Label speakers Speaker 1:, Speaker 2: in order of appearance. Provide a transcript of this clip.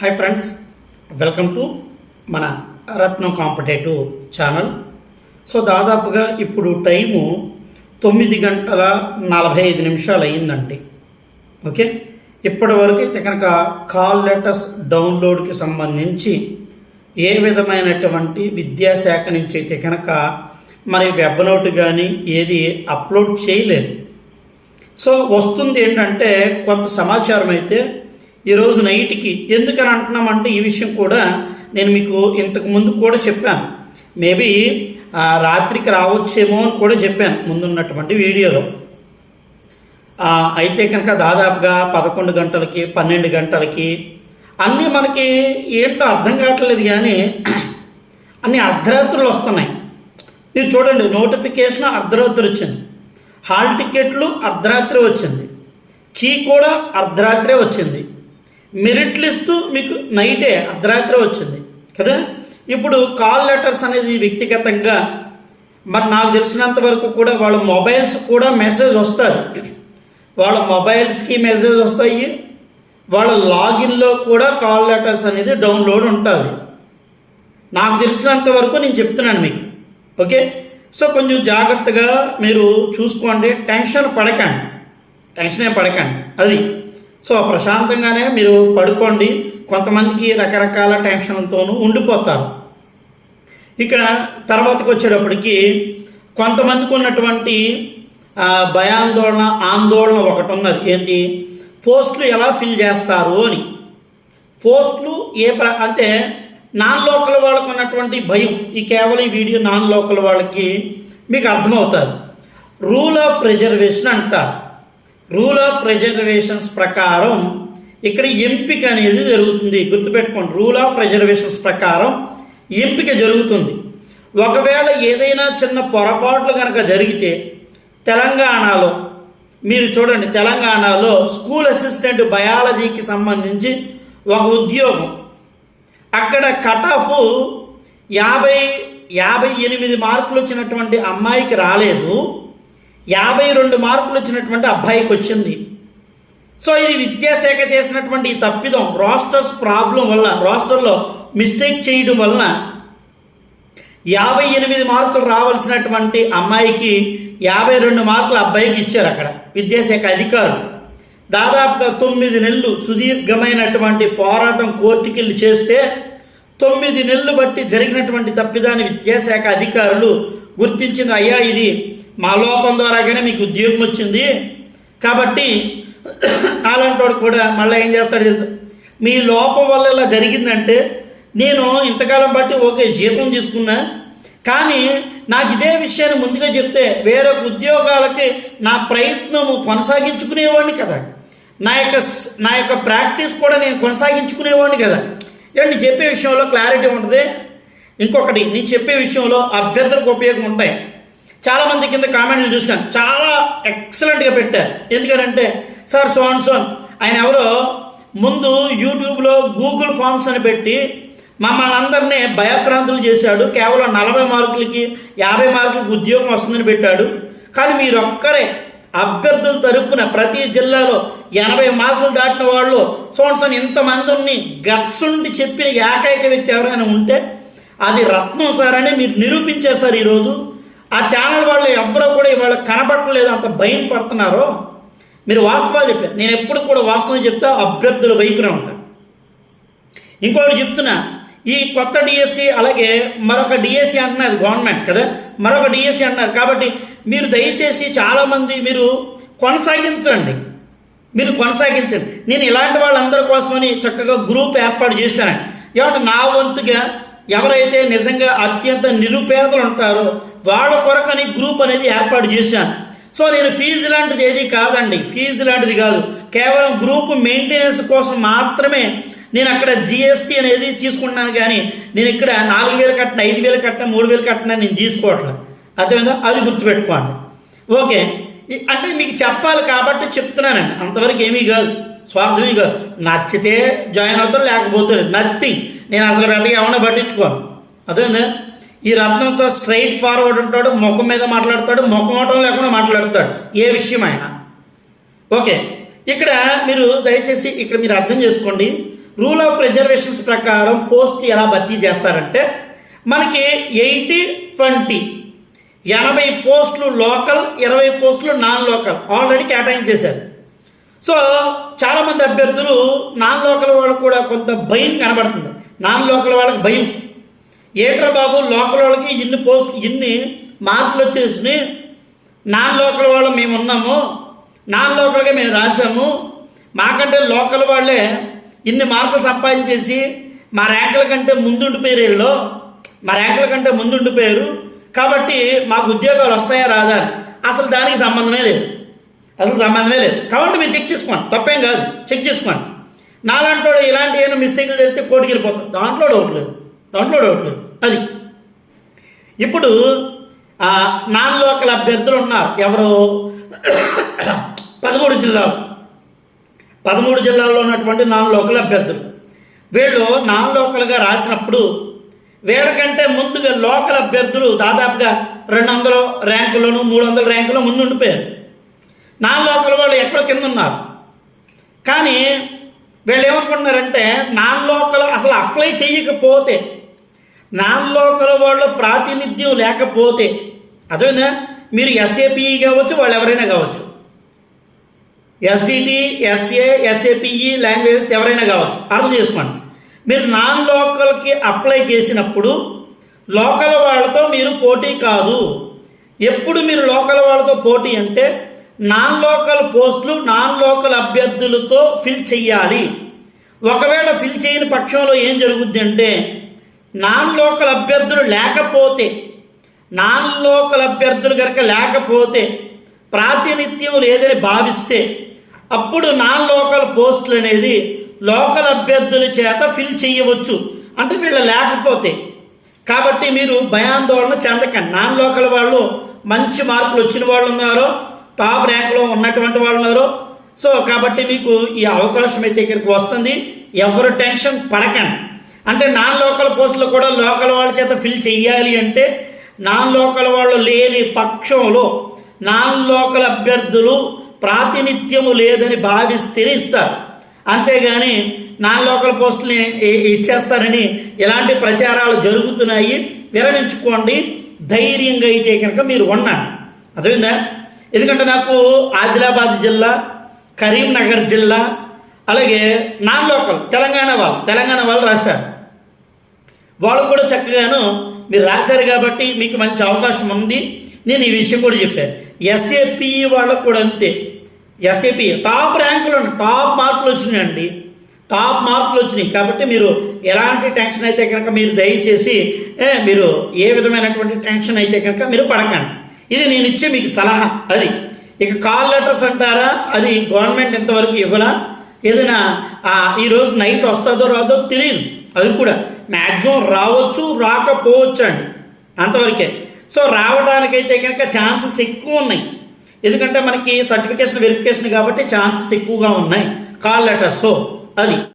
Speaker 1: Hi friends welcome to మన రత్నం competitive channel so దాదాపుగా ఇప్పుడు టైము తొమ్మిది గంటల నలభై ఐదు నిమిషాలు అయ్యిందండి. ఓకే ఇప్పటి వరకు అయితే కనుక కాల్ లెటర్స్ డౌన్లోడ్కి సంబంధించి ఏ విధమైనటువంటి విద్యాశాఖ నుంచి అయితే కనుక మరి వెబ్ నోట్ కానీ ఏది అప్లోడ్ చేయలేదు. సో వస్తుంది ఏంటంటే కొంత సమాచారం అయితే ఈరోజు నైట్కి ఎందుకని అంటున్నామంటే ఈ విషయం కూడా నేను మీకు ఇంతకు ముందు కూడా చెప్పాను. మేబీ రాత్రికి రావచ్చేమో అని కూడా చెప్పాను ముందున్నటువంటి వీడియోలో. అయితే కనుక దాదాపుగా పదకొండు గంటలకి పన్నెండు గంటలకి అన్నీ మనకి ఏంటో అర్థం కావట్లేదు కానీ అన్ని అర్ధరాత్రులు వస్తున్నాయి. మీరు చూడండి నోటిఫికేషన్ అర్ధరాత్రి వచ్చింది. హాల్ టికెట్లు అర్ధరాత్రి వచ్చింది. కీ కూడా అర్ధరాత్రే వచ్చింది. మెరిట్ లిస్టు మీకు నైటే అర్ధరాత్రి వచ్చింది కదా? ఇప్పుడు కాల్ లెటర్స్ అనేది వ్యక్తిగతంగా మరి నాకు తెలిసినంత వరకు కూడా వాళ్ళ మొబైల్స్ కూడా మెసేజ్ వస్తారు వాళ్ళ మొబైల్స్కి మెసేజ్ వస్తాయి. వాళ్ళ లాగిన్లో కూడా కాల్ లెటర్స్ అనేది డౌన్లోడ్ ఉంటుంది. నాకు తెలిసినంత వరకు నేను చెప్తున్నాను మీకు ఓకే? సో కొంచెం జాగ్రత్తగా మీరు చూసుకోండి టెన్షన్ పడకండి. టెన్షన్ ఏం పడకండి అది. సో ప్రశాంతంగానే మీరు పడుకోండి. కొంతమందికి రకరకాల టెన్షన్లతోనూ ఉండిపోతారు. ఇక తర్వాతకు వచ్చేటప్పటికి కొంతమందికి ఉన్నటువంటి భయాందోళన ఆందోళన ఒకటి ఉన్నది ఏంటి? పోస్టులు ఎలా ఫిల్ చేస్తారు అని. పోస్టులు ఏ ప్ర అంటే నాన్ లోకల్ వాళ్ళకు ఉన్నటువంటి భయం. ఈ కేవలం ఈ వీడియో నాన్ లోకల్ వాళ్ళకి మీకు అర్థమవుతుంది. రూల్ ఆఫ్ రిజర్వేషన్ అంటారు. రూల్ ఆఫ్ రిజర్వేషన్స్ ప్రకారం ఇక్కడ ఎంపిక అనేది జరుగుతుంది. గుర్తుపెట్టుకోండి రూల్ ఆఫ్ రిజర్వేషన్స్ ప్రకారం ఎంపిక జరుగుతుంది. ఒకవేళ ఏదైనా చిన్న పొరపాట్లు కనుక జరిగితే తెలంగాణలో మీరు చూడండి తెలంగాణలో స్కూల్ అసిస్టెంట్ బయాలజీకి సంబంధించి ఒక ఉద్యోగం. అక్కడ కట్ ఆఫ్ యాభై యాభై ఎనిమిది మార్కులు వచ్చినటువంటి అమ్మాయికి రాలేదు. యాభై రెండు మార్కులు వచ్చినటువంటి అబ్బాయికి వచ్చింది సో ఇది విద్యాశాఖ చేసినటువంటి ఈ తప్పిదం రాస్టర్స్ ప్రాబ్లం వల్ల రాస్టర్లో మిస్టేక్ చేయడం వలన యాభై ఎనిమిది మార్కులు రావాల్సినటువంటి అమ్మాయికి యాభై రెండు మార్కులు అబ్బాయికి ఇచ్చారు అక్కడ విద్యాశాఖ అధికారులు. దాదాపుగా తొమ్మిది నెలలు సుదీర్ఘమైనటువంటి పోరాటం కోర్టుకెళ్ళి చేస్తే తొమ్మిది నెలలు బట్టి జరిగినటువంటి తప్పిదాన్ని విద్యాశాఖ అధికారులు గుర్తించిన అయ్యా ఇది మా లోపం ద్వారాగానే మీకు ఉద్యోగం వచ్చింది. కాబట్టి అలాంటి వాడు కూడా మళ్ళీ ఏం చేస్తాడు తెలుసు? మీ లోపం వల్ల ఇలా జరిగిందంటే నేను ఇంతకాలం బట్టి ఓకే జీతం తీసుకున్నా. కానీ నాకు ఇదే విషయాన్ని ముందుగా చెప్తే వేరొక ఉద్యోగాలకి నా ప్రయత్నము కొనసాగించుకునేవాడిని కదా. నా యొక్క నా యొక్క ప్రాక్టీస్ కూడా నేను కొనసాగించుకునేవాడిని కదా. ఏంటి చెప్పే విషయంలో క్లారిటీ ఉంటుంది. ఇంకొకటి నేను చెప్పే విషయంలో అభ్యర్థులకు ఉపయోగం ఉంటాయి. చాలామంది కింద కామెంట్లు చూశాను. చాలా ఎక్సలెంట్గా పెట్టారు. ఎందుకంటే సార్ సోన్ సోన్ ఆయన ఎవరో ముందు యూట్యూబ్లో గూగుల్ ఫామ్స్ అని పెట్టి మమ్మల్ని అందరినీ భయక్రాంతులు చేశాడు. కేవలం నలభై మార్కులకి యాభై మార్కులకి ఉద్యోగం వస్తుందని పెట్టాడు. కానీ మీరొక్కరే అభ్యర్థుల తరపున ప్రతి జిల్లాలో ఎనభై మార్కులు దాటిన వాళ్ళు సోన్సన్ ఇంతమంది ఉన్ని గట్స్ ఉండి చెప్పిన ఏకైక వ్యక్తి ఎవరైనా ఉంటే అది రత్నం సార్ అని మీరు నిరూపించారు సార్ ఈరోజు. ఆ ఛానల్ వాళ్ళు ఎవరో కూడా ఇవాళ కనబడట్లేదు అంత భయం పడుతున్నారో? మీరు వాస్తవాలు చెప్పారు. నేను ఎప్పుడు కూడా వాస్తవం చెప్తే అభ్యర్థుల వైపునే ఉంటాను ఇంకొకటి చెప్తున్నా ఈ కొత్త డిఎస్సి అలాగే మరొక డిఎస్సి అంటున్నారు గవర్నమెంట్ కదా? మరొక డిఎస్సి అంటున్నారు. కాబట్టి మీరు దయచేసి చాలామంది మీరు కొనసాగించండి. మీరు కొనసాగించండి. నేను ఇలాంటి వాళ్ళందరి కోసమని చక్కగా గ్రూప్ ఏర్పాటు చేశాను. ఏమంటే నా వంతుగా ఎవరైతే నిజంగా అత్యంత నిరుపేదలు ఉంటారో వాళ్ళ కొరకని గ్రూప్ అనేది ఏర్పాటు చేశాను. సో నేను ఫీజు లాంటిది ఏది కాదండి. ఫీజు లాంటిది కాదు. కేవలం గ్రూప్ మెయింటెనెన్స్ కోసం మాత్రమే నేను అక్కడ జిఎస్టీ అనేది తీసుకుంటున్నాను కానీ నేను ఇక్కడ నాలుగు వేలు కట్టిన ఐదు వేలు కట్టిన మూడు వేలు కట్టిన నేను తీసుకోవట్లేదు. అర్థమైందా? అది గుర్తుపెట్టుకోండి. ఓకే. అంటే మీకు చెప్పాలి కాబట్టి చెప్తున్నానండి. అంతవరకు ఏమీ కాదు. స్వార్థమే కాదు. నచ్చితే జాయిన్ అవుతారు లేకపోతే నథింగ్. నేను అసలు పెద్దగా ఏమన్నా పట్టించుకోను. అర్థమైందా? ఈ రత్నంతో స్ట్రైట్ ఫార్వర్డ్ ఉంటాడు ముఖం మీద మాట్లాడతాడు ముఖమోటం లేకుండా మాట్లాడతాడు. ఏ విషయం ఆయన ఓకే. ఇక్కడ మీరు దయచేసి ఇక్కడ మీరు అర్థం చేసుకోండి. రూల్ ఆఫ్ రిజర్వేషన్స్ ప్రకారం పోస్ట్ ఎలా భర్తీ చేస్తారంటే మనకి ఎయిటీ ట్వంటీ ఎనభై పోస్టులు లోకల్ ఇరవై పోస్టులు నాన్ లోకల్ ఆల్రెడీ కేటాయించేశారు సో చాలామంది అభ్యర్థులు నాన్ లోకల్ వాళ్ళు కూడా కొంత భయం కనబడుతుంది. నాన్ లోకల్ వాళ్ళకి భయం. ఏట్రా బాబు లోకల్ వాళ్ళకి ఇన్ని పోస్ట్ ఇన్ని మార్కులు వచ్చేసినాయి. నాన్ లోకల్ వాళ్ళు మేము ఉన్నాము. నాన్ లోకల్గా మేము రాసాము మాకంటే లోకల్ వాళ్ళే ఇన్ని మార్కులు సంపాదించేసి మా ర్యాంకుల కంటే ముందుండిపోయారు వీళ్ళు. మా ర్యాంకుల కంటే ముందుండిపోయారు. కాబట్టి మాకు ఉద్యోగాలు వస్తాయా రాదా? అసలు దానికి సంబంధమే లేదు. అసలు సంబంధమే లేదు. కాబట్టి మీరు చెక్ చేసుకోండి. తప్పేం కాదు. చెక్ చేసుకోండి. నాలాంటి వాడు ఇలాంటి ఏమైనా మిస్టేక్లు జరిగితే కోర్టుకి వెళ్ళిపోతాం. దాంట్లో డౌట్ లేదు. దాంట్లో డౌట్ లేదు. అది. ఇప్పుడు నాలుగు నాన్ లోకల్ అభ్యర్థులు ఉన్నారు. ఎవరు? పదమూడు జిల్లాలు. పదమూడు జిల్లాల్లో ఉన్నటువంటి నాన్ లోకల్ అభ్యర్థులు. వీళ్ళు నాన్ లోకల్గా రాసినప్పుడు వీళ్ళకంటే ముందుగా లోకల్ అభ్యర్థులు దాదాపుగా రెండు వందల ర్యాంకులను మూడు వందల ర్యాంకులో ముందు ఉండిపోయారు. నాన్ లోకల్ వాళ్ళు ఎక్కడో కింద ఉన్నారు. కానీ వీళ్ళు ఏమనుకుంటున్నారంటే నాన్ లోకల్ అసలు అప్లై చేయకపోతే నాన్ లోకల్ వాళ్ళు ప్రాతినిధ్యం లేకపోతే అదేనా మీరు ఎస్ఏపిఈ కావచ్చు వాళ్ళు ఎవరైనా కావచ్చు. ఎస్డిటి ఎస్ఏ ఎస్ఏపిఈ లాంగ్వేజెస్ ఎవరైనా కావచ్చు. అర్థం చేసుకోండి. మీరు నాన్ లోకల్కి అప్లై చేసినప్పుడు లోకల్ వాళ్ళతో మీరు పోటీ కాదు. ఎప్పుడు మీరు లోకల్ వాళ్ళతో పోటీ అంటే నాన్ లోకల్ పోస్టులు నాన్ లోకల్ అభ్యర్థులతో ఫిల్ చేయాలి. ఒకవేళ ఫిల్ చేయని పక్షంలో ఏం జరుగుద్ది అంటే నాన్ లోకల్ అభ్యర్థులు లేకపోతే నాన్ లోకల్ అభ్యర్థులు కనుక లేకపోతే ప్రాతినిధ్యం లేదని భావిస్తే అప్పుడు నాన్ లోకల్ పోస్టులు అనేది లోకల్ అభ్యర్థుల చేత ఫిల్ చేయవచ్చు. అంటే వీళ్ళు లేకపోతే. కాబట్టి మీరు భయాందోళన చెందకండి. నాన్ లోకల్ వాళ్ళు మంచి మార్కులు వచ్చిన వాళ్ళు ఉన్నారు టాప్ ర్యాంక్లో ఉన్నటువంటి వాళ్ళు ఉన్నారు సో కాబట్టి మీకు ఈ అవకాశం అయితే ఇక్కడికి వస్తుంది. ఎవరు టెన్షన్ పడకండి. అంటే నాన్ లోకల్ పోస్టులు కూడా లోకల్ వాళ్ళ చేత ఫిల్ చేయాలి అంటే నాన్ లోకల్ వాళ్ళు లేని పక్షంలో నాన్ లోకల్ అభ్యర్థులు ప్రాతినిధ్యము లేదని భావిస్తేనే ఇస్తారు అంతేగాని నాన్ లోకల్ పోస్టుల్ని ఇచ్చేస్తారని ఇలాంటి ప్రచారాలు జరుగుతున్నాయి. విరమించుకోండి. ధైర్యంగా అయితే కనుక మీరు ఉన్నారు అర్థమైందా? ఎందుకంటే నాకు ఆదిలాబాద్ జిల్లా కరీంనగర్ జిల్లా అలాగే నాన్ లోకల్ తెలంగాణ వాళ్ళు తెలంగాణ వాళ్ళు రాశారు. వాళ్ళు కూడా చక్కగాను మీరు రాశారు కాబట్టి మీకు మంచి అవకాశం ఉంది. నేను ఈ విషయం కూడా చెప్పాను. ఎస్ఏపి వాళ్ళకు కూడా అంతే. ఎస్ఏపి టాప్ ర్యాంకులు టాప్ మార్కులు వచ్చినాయండి టాప్ మార్కులు వచ్చినాయి. కాబట్టి మీరు ఎలాంటి టెన్షన్ అయితే కనుక మీరు దయచేసి మీరు ఏ విధమైనటువంటి టెన్షన్ అయితే కనుక మీరు పడకండి. ఇది నేను ఇచ్చే మీకు సలహా అది. ఇక కాల్ లెటర్స్ అంటారా? అది గవర్నమెంట్ ఇంతవరకు ఇవ్వలా? ఏదైనా ఈరోజు నైట్ వస్తుందో రాదో తెలియదు అది కూడా మ్యాక్సిమం రావచ్చు రాకపోవచ్చు అండి. అంతవరకే. సో రావడానికైతే కనుక ఛాన్సెస్ ఎక్కువ ఉన్నాయి. ఎందుకంటే మనకి సర్టిఫికేషన్ వెరిఫికేషన్ కాబట్టి ఛాన్సెస్ ఎక్కువగా ఉన్నాయి. కాల్ లెటర్స్ సో అది.